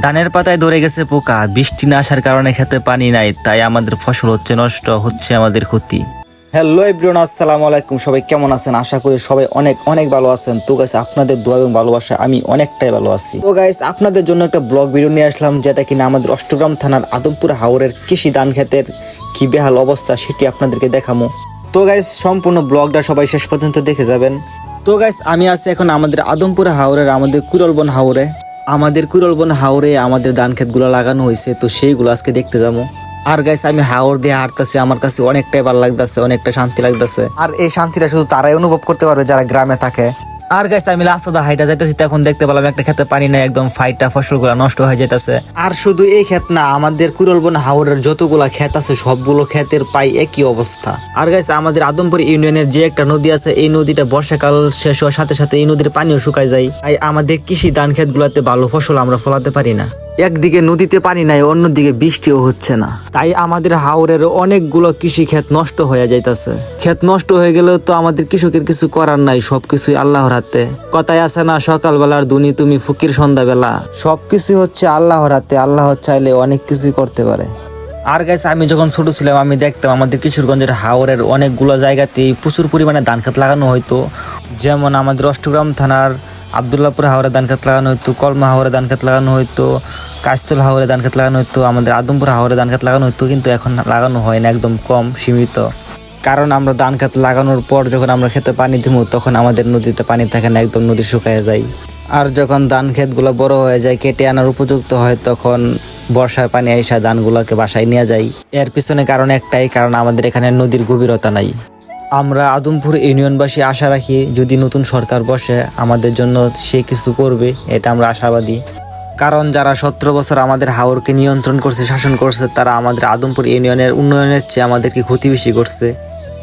ধানের পাতায় ধরে গেছে পোকা, বৃষ্টি না আসার কারণে খেতে পানি নাই, তাই আমাদের ফসল হচ্ছে নষ্ট, হচ্ছে আমাদের ক্ষতি। হ্যালো এভরিওয়ান আসসালামু আলাইকুম, সবাই কেমন আছেন? আশা করি সবাই অনেক অনেক ভালো আছেন। তো গাইস আপনাদের দোয়া এবং ভালোবাসা আমি অনেকটাই ভালো আছি। তো গাইস আপনাদের জন্য একটা ব্লগ ভিডিও নিয়ে আসলাম, যেটা কিনা আমাদের অষ্টগ্রাম থানার আদমপুর হাওরের কৃষি ধান ক্ষেতের কি বেহাল অবস্থা সেটি আপনাদেরকে দেখামো। তো গাইস সম্পূর্ণ ব্লগটা সবাই শেষ পর্যন্ত দেখে যাবেন। তো গাইস আমি আছি এখন আমাদের আদমপুর হাওরের, আমাদের কুরলবন হাওরে। আমাদের কুরলবন হাওরে আমাদের ধান ক্ষেতগুলো লাগানো হয়েছে, তো সেইগুলো আজকে দেখতে যাব। আর গাইস আমি হাওর দিয়ে হাঁটতেছি, আমার কাছে অনেকটাই ভালো লাগতেছে, অনেকটা শান্তি লাগতেছে। আর এই শান্তিটা শুধু তারাই অনুভব করতে পারবে যারা গ্রামে থাকে। আর গাছ আমি রাস্তা হাইটা যাইতেছি তখন দেখতে পেলাম একটা খেতে পানি নাই, একদম ফাইটা ফসলগুলা নষ্ট হয়ে যাইতেছে। আর শুধু এই ক্ষেত না, আমাদের কুরলবন হাওরের যতগুলা ক্ষেত আছে, সবগুলো ক্ষেতের পাই একই অবস্থা। আর গাছ আমাদের আদমপুর ইউনিয়নের যে একটা নদী আছে, এই নদীটা বর্ষাকাল শেষ হওয়ার সাথে সাথে এই নদীর পানিও শুকায় যায়। তাই আমাদের কৃষি ধান ক্ষেতগুলোতে ভালো ফসল আমরা ফলাতে পারি না। একদিকে নদীতে পানি নাই, অন্যদিকে বৃষ্টিও হচ্ছে না। তাই আমাদের হাওরের অনেকগুলো কৃষি ক্ষেত নষ্ট হয়ে যাইতাছে। ক্ষেত নষ্ট হয়ে গেলেও তো আমাদের কৃষকের কিছু করার নাই, সবকিছুই আল্লাহর হাতে। কথায় আছে না, সকালবেলার দুনি তুমি ফুকির, সন্ধ্যাবেলা। সবকিছু হচ্ছে আল্লাহর হাতে, আল্লাহ চাইলে অনেক কিছুই করতে পারে। আর গাইস আমি যখন ছোট ছিলাম, আমি দেখতাম আমাদের কিশোরগঞ্জের হাওরের অনেকগুলো জায়গাতেই প্রচুর পরিমাণে ধান খেত লাগানো হতো যেমন আমাদের অষ্টগ্রাম থানার আবদুল্লাপুর হাওড়ে ধান খেত লাগানো হতো কলমা হাওড়ে ধান খেত লাগানো হতো কাস্তল হাওড়ে ধান খেত লাগানো হতো আমাদের আদমপুর হাওড়ে ধান খেত লাগানো হতো কিন্তু এখন লাগানো হয় না, একদম কম সীমিত। কারণ আমরা ধান খেত লাগানোর পর যখন আমরা খেতে পানি দিব তখন আমাদের নদীতে পানি থাকে না, একদম নদী শুকায় যায়। আর যখন ধান ক্ষেতগুলো বড় হয়ে যায়, কেটে আনার উপযুক্ত হয়, তখন বর্ষার পানি আইসা ধানগুলোকে বাসায় নিয়ে যায়। এর পিছনে কারণ একটাই, কারণ আমাদের এখানে নদীর গভীরতা নাই। আমরা আদমপুর ইউনিয়নবাসী আশা রাখি যদি নতুন সরকার বসে আমাদের জন্য সে কিছু করবে, এটা আমরা আশাবাদী। কারণ যারা সতেরো বছর আমাদের হাওরকে নিয়ন্ত্রণ করছে, শাসন করছে, তারা আমাদের আদমপুর ইউনিয়নের উন্নয়নের চেয়ে আমাদেরকে ক্ষতি বেশি করছে।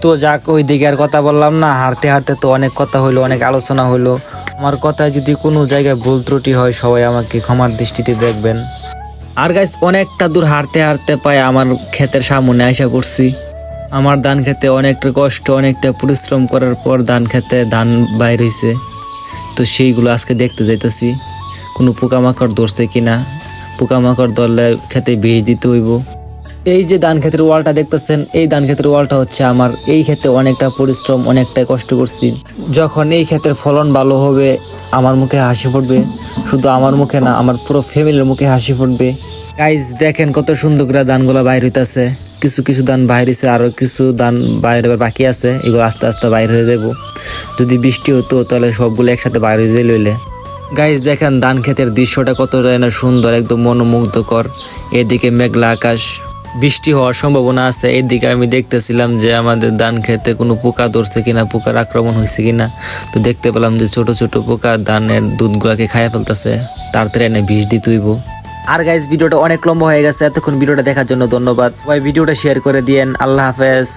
তো যাক ওই দিকে আর কথা বললাম না, হাঁটতে হাঁটতে তো অনেক কথা হইল, অনেক আলোচনা হইল। আমার কথায় যদি কোনো জায়গায় ভুল ত্রুটি হয়, সবাই আমাকে ক্ষমার দৃষ্টিতে দেখবেন। আর গাইস অনেকটা দূর হাঁটতে হাঁটতে পায় আমার ক্ষেতের সামনে আশা করছি আমার ধান খেতে অনেকটা কষ্ট, অনেকটা পরিশ্রম করার পর ধান খেতে ধান বাইর হয়েছে তো সেইগুলো আজকে দেখতে যাইতেছি। কোনো পোকামাকড় ধরছে কিনা? পোকামাকড় ধরলে খেতে বীজ দিতে হইব। এই যে ধান ক্ষেতের ওয়ালটা দেখতেছেন, এই ধান ক্ষেতের ওয়ালটা হচ্ছে আমার। এই ক্ষেতে অনেকটা পরিশ্রম অনেকটা কষ্ট করছি। যখন এই ক্ষেতের ফলন ভালো হবে, আমার মুখে হাসি ফুটবে। শুধু আমার মুখে না, আমার পুরো ফ্যামিলির মুখে হাসি ফুটবে। গাইজ দেখেন কত সুন্দর করে ধানগুলো বাইর হইতাছে। কিছু কিছু ধান বাইর হয়েছে আরও কিছু ধান বাইরে বাকি আছে, এগুলো আস্তে আস্তে বাইর হয়ে যাব। যদি বৃষ্টি হতো, তাহলে সবগুলো একসাথে বাইরে হয়ে লইলে গাইজ দেখেন ধান ক্ষেতের দৃশ্যটা কত না সুন্দর, একদম মনোমুগ্ধকর। এদিকে মেঘলা আকাশ, বৃষ্টি হওয়ার সম্ভাবনা আছে। এদিকে আমি দেখতেছিলাম যে আমাদের ধান খেতে কোনো পোকা ধরছে কিনা, পোকার আক্রমণ হয়েছে কিনা। তো দেখতে পেলাম যে ছোট ছোট পোকা ধানের দুধগুলাকে খাইয়া ফেলতেছে, তাড়াতাড়ি এনে বিষ দিয়ে তুইব আর গাইজ ভিডিওটা অনেক লম্বা হয়ে গেছে, এতক্ষণ ভিডিওটা দেখার জন্য ধন্যবাদ। সবাই ভিডিওটা শেয়ার করে দিয়েন, আল্লাহ হাফেজ।